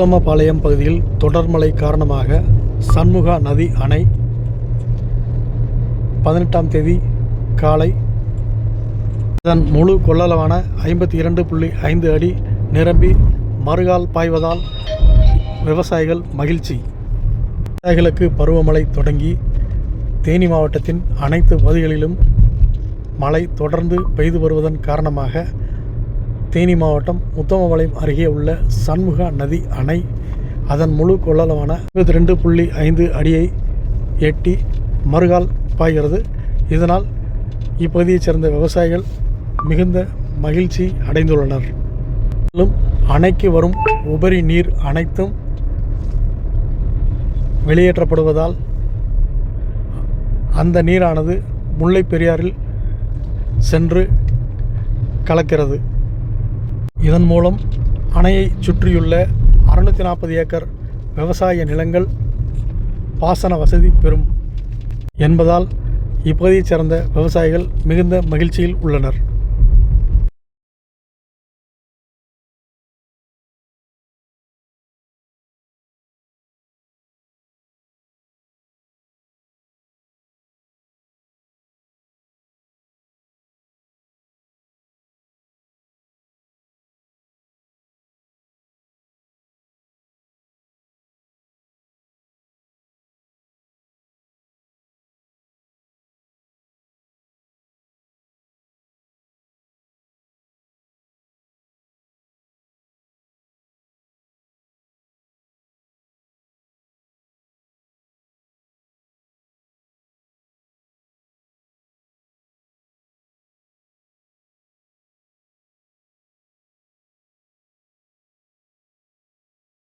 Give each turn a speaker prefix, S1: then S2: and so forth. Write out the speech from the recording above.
S1: உத்தமபாளையம் பகுதியில் தொடர்மழை காரணமாக சண்முகா நதி அணை பதினெட்டாம் தேதி காலை அதன் முழு கொள்ளளவான ஐம்பத்தி இரண்டு புள்ளி ஐந்து அடி நிரம்பி மறுகால் பாய்வதால் விவசாயிகள் மகிழ்ச்சி. விவசாயிகளுக்கு பருவமழை தொடங்கி தேனி மாவட்டத்தின் அனைத்து பகுதிகளிலும் மழை தொடர்ந்து பெய்து வருவதன் காரணமாக தேனி மாவட்டம் உத்தமபாளையம் அருகே உள்ள சண்முகா நதி அணை. அதன் முழு கொள்ளளவான இருபத்தி ரெண்டு புள்ளி ஐந்து அடியை எட்டி மறுகால் பாய்கிறது. இதனால் இப்பகுதியைச் சேர்ந்த விவசாயிகள் மிகுந்த மகிழ்ச்சி அடைந்துள்ளனர். மேலும் அணைக்கு வரும் உபரி நீர் அனைத்தும் வெளியேற்றப்படுவதால் அந்த நீரானது முல்லை பெரியாரில் சென்று கலக்கிறது. இதன் மூலம் அணையை சுற்றியுள்ள அறுநூற்றி நாற்பது ஏக்கர் விவசாய நிலங்கள் பாசன வசதி பெறும் என்பதால் இப்பகுதியைச் சேர்ந்த விவசாயிகள் மிகுந்த மகிழ்ச்சியில் உள்ளனர்.